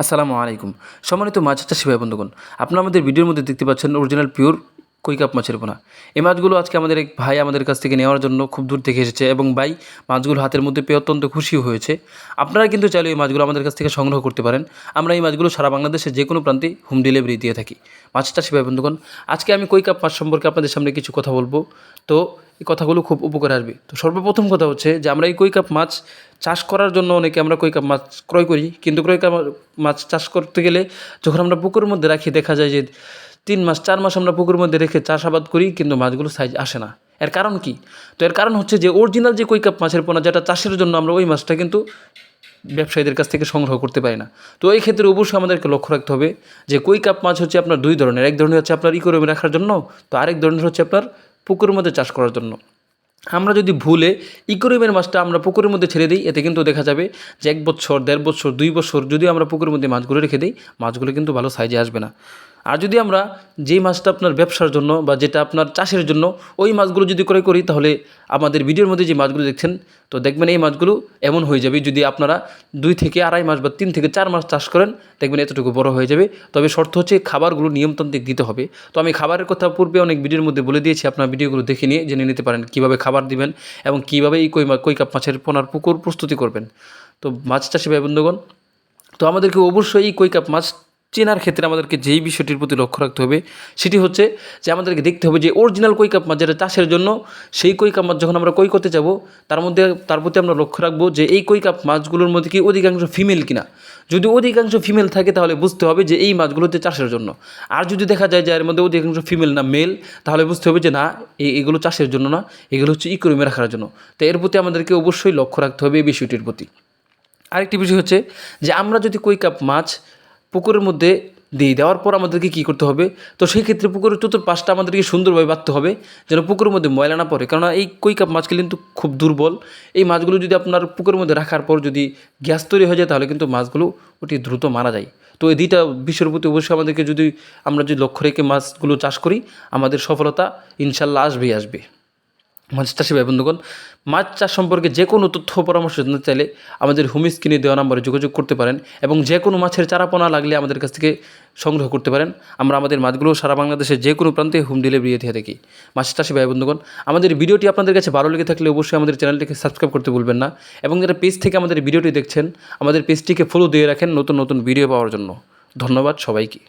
আসসালামু আলাইকুম। সম্মানিত মাছ চাষি ভাই বন্ধুগণ, আপনারা আমাদের ভিডিওর মধ্যে দেখতে পাচ্ছেন অরিজিনাল পিওর কৈকাপ মাছের পোনা। এই মাছগুলো আজকে আমাদের এক ভাই আমাদের কাছ থেকে নেওয়ার জন্য খুব দূর থেকে এসেছে এবং ভাই মাছগুলো হাতের মধ্যে পেয়ে অত্যন্ত খুশি হয়েছে। আপনারা কিন্তু চাইলে এই মাছগুলো আমাদের কাছ থেকে সংগ্রহ করতে পারেন। আমরা এই মাছগুলো সারা বাংলাদেশের যে কোনো প্রান্তে হোম ডেলিভারি দিয়ে থাকি। মাছ চাষি ভাই বন্ধুগণ, আজকে আমি কৈকাপ মাছ সম্পর্কে আপনাদের সামনে কিছু কথা বলব। তো এই কথাগুলো খুব উপকার আসবে। তো সর্বপ্রথম কথা হচ্ছে যে আমরা এই কৈকাপ মাছ চাষ করার জন্য অনেকে আমরা কৈকাপ মাছ ক্রয় করি। কিন্তু কৈকাপ মাছ চাষ করতে গেলে যখন আমরা পুকুরের মধ্যে রাখি, দেখা যায় যে তিন মাস, চার মাস আমরা পুকুরের মধ্যে রেখে চাষাবাদ করি, কিন্তু মাছগুলো সাইজ আসে না। এর কারণ কি? তো এর কারণ হচ্ছে যে অরিজিনাল যে কৈকাপ মাছের পোনা, যেটা চাষের জন্য আমরা ওই মাছটা কিন্তু ব্যবসায়ীদের কাছ থেকে সংগ্রহ করতে পারি না। তো এই ক্ষেত্রে অবশ্যই আমাদেরকে লক্ষ্য রাখতে হবে যে, কই কাপ মাছ হচ্ছে আপনার দুই ধরনের। এক ধরনের হচ্ছে আপনার ইকোরমে রাখার জন্য, তো আরেক ধরনের হচ্ছে আপনার পুকুরের মধ্যে চাষ করার জন্য। আমরা যদি ভুলে ইকোরিমের মাছটা আমরা পুকুরের মধ্যে ছেড়ে দিই, এতে কিন্তু দেখা যাবে যে এক বছর, দেড় বছর, দুই বছর যদি আমরা পুকুরের মধ্যে মাছগুলো রেখে দিই, মাছগুলো কিন্তু ভালো সাইজে আসবে না। আর যদি আমরা যেই মাছটা আপনার ব্যবসার জন্য বা যেটা আপনার চাষের জন্য, ওই মাছগুলো যদি ক্রয় করি, তাহলে আমাদের ভিডিওর মধ্যে যে মাছগুলো দেখছেন, তো দেখবেন এই মাছগুলো এমন হয়ে যাবে, যদি আপনারা দুই থেকে আড়াই মাস বা তিন থেকে চার মাস চাষ করেন, দেখবেন এতটুকু বড় হয়ে যাবে। তবে শর্ত হচ্ছে খাবারগুলো নিয়মতান্ত্রিক দিতে হবে। তো আমি খাবারের কথা পূর্বে অনেক ভিডিওর মধ্যে বলে দিয়েছি, আপনার ভিডিওগুলো দেখে নিয়ে জেনে নিতে পারেন, কীভাবে খাবার দিবেন এবং কীভাবে এই কই কই কাপ মাছের পোনার পুকুর প্রস্তুতি করবেন। তো মাছ চাষি ভাই, বন্ধুগণ, তো আমাদেরকে অবশ্যই এই কই কাপ মাছ চেনার ক্ষেত্রে আমাদেরকে যেই বিষয়টির প্রতি লক্ষ্য রাখতে হবে, সেটি হচ্ছে যে আমাদেরকে দেখতে হবে যে অরিজিনাল কই কাপ মাছ যেটা চাষের জন্য, সেই কই কাপ মাছ যখন আমরা কই করতে যাব, তার মধ্যে, তার প্রতি আমরা লক্ষ্য রাখব যে এই কই কাপ মাছগুলোর মধ্যে কি অধিকাংশ ফিমেল কিনা। যদি অধিকাংশ ফিমেল থাকে, তাহলে বুঝতে হবে যে এই মাছগুলোতে চাষের জন্য। আর যদি দেখা যায় যে এর মধ্যে অধিকাংশ ফিমেল না মেল তাহলে বুঝতে হবে যে না এগুলো চাষের জন্য না, এগুলো হচ্ছে ইকোরিমে রাখার জন্য। তো এর প্রতি আমাদেরকে অবশ্যই লক্ষ্য রাখতে হবে এই বিষয়টির প্রতি। আরেকটি বিষয় হচ্ছে যে আমরা যদি কই কাপ মাছ পুকুরের মধ্যে দিয়ে দেওয়ার পর আমাদেরকে কী করতে হবে? তো সেই ক্ষেত্রে পুকুরের চতুর্পাশটা আমাদেরকে সুন্দরভাবে বাঁধতে হবে, যেন পুকুরের মধ্যে ময়লা না পড়ে। কেননা এই কই কাপ মাছগুলো কিন্তু খুব দুর্বল। এই মাছগুলো যদি আপনার পুকুরের মধ্যে রাখার পর যদি গ্যাস তৈরি হয়ে যায়, তাহলে কিন্তু মাছগুলো অতি দ্রুত মারা যায়। তো এই দুইটা বিষয়ের প্রতি অবশ্যই আমাদেরকে যদি, আমরা যদি লক্ষ্য রেখে মাছগুলো চাষ করি, আমাদের সফলতা ইনশাল্লাহ আসবেই, আসবে। মাছ চাষি ভাই, বন্ধুগণ, মাছ চাষ সম্পর্কে যে কোনো তথ্য পরামর্শ জানতে চাইলে আমাদের হোম স্ক্রিনে দেওয়া নম্বরে যোগাযোগ করতে পারেন এবং যে কোনো মাছের চারাপোনা লাগলে আমাদের কাছ থেকে সংগ্রহ করতে পারেন। আমরা আমাদের মাছগুলো সারা বাংলাদেশের যে কোনো প্রান্তে হোম ডেলিভারি দিয়ে থাকি। মাছ চাষি ভাই, বন্ধুগণ, আমাদের ভিডিওটি আপনাদের কাছে ভালো লেগে থাকলে অবশ্যই আমাদের চ্যানেলটিকে সাবস্ক্রাইব করতে ভুলবেন না এবং যারা পেজ থেকে আমাদের ভিডিওটি দেখছেন, আমাদের পেজটিকে ফলো দিয়ে রাখেন নতুন নতুন ভিডিও পাওয়ার জন্য। ধন্যবাদ সবাইকে।